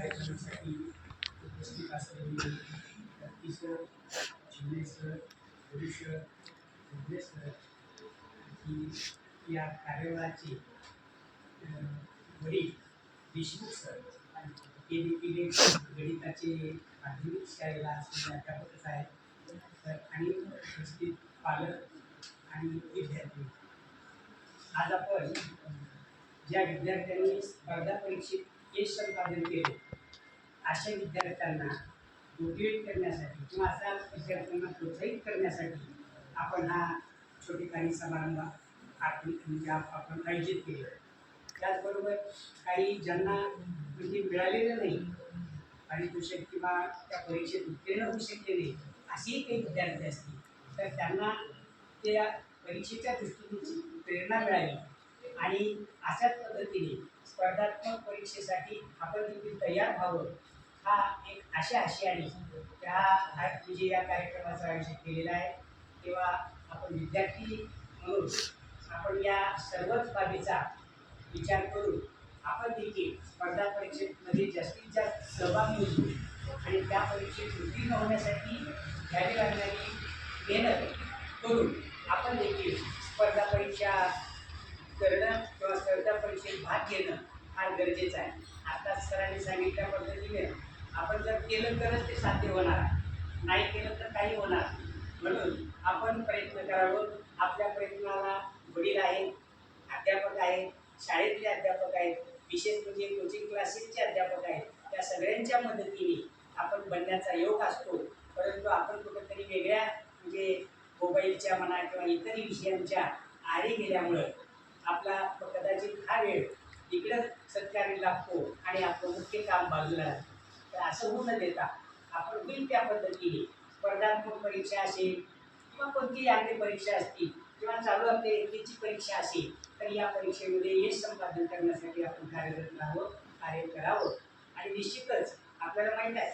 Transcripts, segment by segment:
कार्यक्रमासाठी उपस्थित sir Shinde sir Guru sir sir या कार्यक्रमाचे वडील देशमुख सर आणि देखील गणिताचे माध्यमिक शाळेला असलेले अध्यापकच आहेत तर आणि उपस्थित पालक आणि विद्यार्थी आज आपण ज्या विद्यार्थ्यांनी स्पर्धा परीक्षेत यश संपादन केले अशा विद्यार्थ्यांना मोटिवेट करण्यासाठी किंवा अशा विद्यार्थ्यांना प्रोत्साहित करण्यासाठी आपण हा छोटेखानी समारंभ आपण म्हणजे आपण आयोजित केले. त्याचबरोबर काही ज्यांना म्हणजे मिळालेलं नाही पारितोषिक किंवा त्या परीक्षेत उत्तीर्ण होऊ शकले नाही असेही काही विद्यार्थी असतील तर त्यांना त्या परीक्षेच्या दृष्टीने प्रेरणा मिळाली आणि अशाच पद्धतीने स्पर्धात्मक परीक्षेसाठी आपण देखील तयार व्हावं हा एक आशा आहे त्या हा- म्हणजे या कार्यक्रमाचं आयोजित केलेलं आहे तेव्हा आपण विद्यार्थी म्हणून आपण या सर्वच बाबीचा विचार करून आपण देखील स्पर्धा परीक्षेमध्ये जास्तीत जास्त सहभागी होतो आणि त्या परीक्षेत उत्तीर्ण होण्यासाठी घ्यावी लागणारी मेहनत करून आपण देखील स्पर्धा परीक्षा करणं किंवा स्पर्धा परीक्षेत भाग घेणं फार गरजेचं आहे. आता सरांनी सांगितल्या पद्धतीने आपण जर केलं तरच ते साध्य होणार नाही केलं तर काही होणार म्हणून आपण प्रयत्न करावं. आपल्या प्रयत्नाला वडील आहेत अध्यापक आहेत शाळेतले अध्यापक आहेत विशेष म्हणजे कोचिंग क्लासेसचे अध्यापक आहेत त्या सगळ्यांच्या मदतीने आपण बनण्याचा योग असतो. परंतु आपण कुठंतरी वेगळ्या म्हणजे मोबाईलच्या म्हणा किंवा इतरही विषयांच्या आरी गेल्यामुळं आपला कदाचित हा वेळ इकडं सत्कार्य लागतो आणि आपलं मुख्य काम बाजूला लागतं तर असं होऊ न देता आपण होईल त्या पद्धतीने स्पर्धात्मक परीक्षा असेल किंवा कोणतीही आपली परीक्षा असतील किंवा चालू आपल्या एकेची परीक्षा असेल तर या परीक्षेमध्ये यश संपादन करण्यासाठी आपण कार्यरत राहावं कार्य करावं. आणि निश्चितच आपल्याला माहीत आहे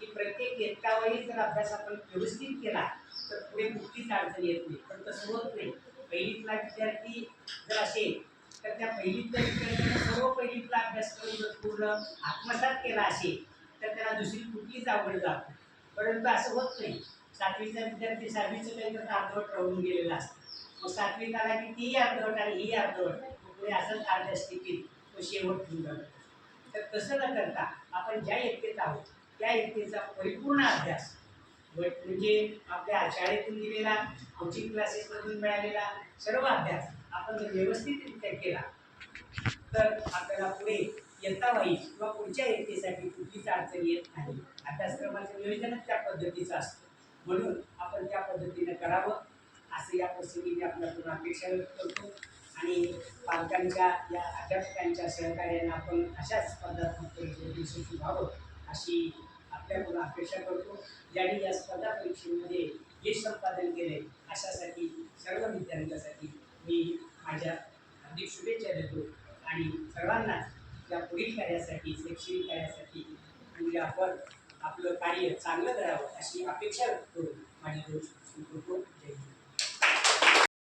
की प्रत्येक इयत्तावरही जर अभ्यास आपण व्यवस्थित केला तर पुढे कुठलीच अडचण येत नाही. पण तसं होत नाही. पहिलीतला विद्यार्थी जर असेल तर त्या पहिलीतल्या विद्यार्थ्यांना सर्व पहिलीतला करून जर पूर्ण आत्मसात केला असेल तर त्याला दुसरी कुठलीच आवड लागते परंतु असं होत नाही. सातवीचा विद्यार्थी सहावीचं काही तर अर्धवट राहून गेलेला असतं. मग सातवीत आला की तीही अर्धवट आणि ही अर्धवट पुढे असंच अर्ध्या स्थितीत तो शेवट घेऊन जातो तर तसं न करता आपण ज्या इयत्तेत आहोत त्या इयत्तेचा परिपूर्ण अभ्यास म्हणजे आपल्या शाळेतून दिलेला कोचिंग क्लासेसमधून मिळालेला सर्व अभ्यास आपण जर व्यवस्थितरित्या केला तर आपल्याला पुढे येता वाईट किंवा पुढच्या येतेसाठी कुठलीच अडचण येत नाही. अभ्यासक्रमाचं नियोजनच त्या पद्धतीचं असतं. म्हणून आपण त्या पद्धतीनं करावं असं या प्रसंगी मी आपल्याकडून अपेक्षा व्यक्त करतो. आणि पालकांच्या या अध्यापकांच्या सहकार्याने आपण अशाच स्पर्धात्मक परीक्षेत यशस्वी व्हावं अशी आपल्याकडून अपेक्षा करतो. ज्यांनी या स्पर्धा परीक्षेमध्ये यश संपादन केले अशासाठी सर्व विद्यार्थ्यांसाठी मी माझ्या हार्दिक शुभेच्छा देतो. आणि सर्वांनाच या पुढील कार्यासाठी शैक्षणिक कार्यासाठी म्हणजे आपण आपलं कार्य चांगलं करावं अशी अपेक्षा करू माझी दोन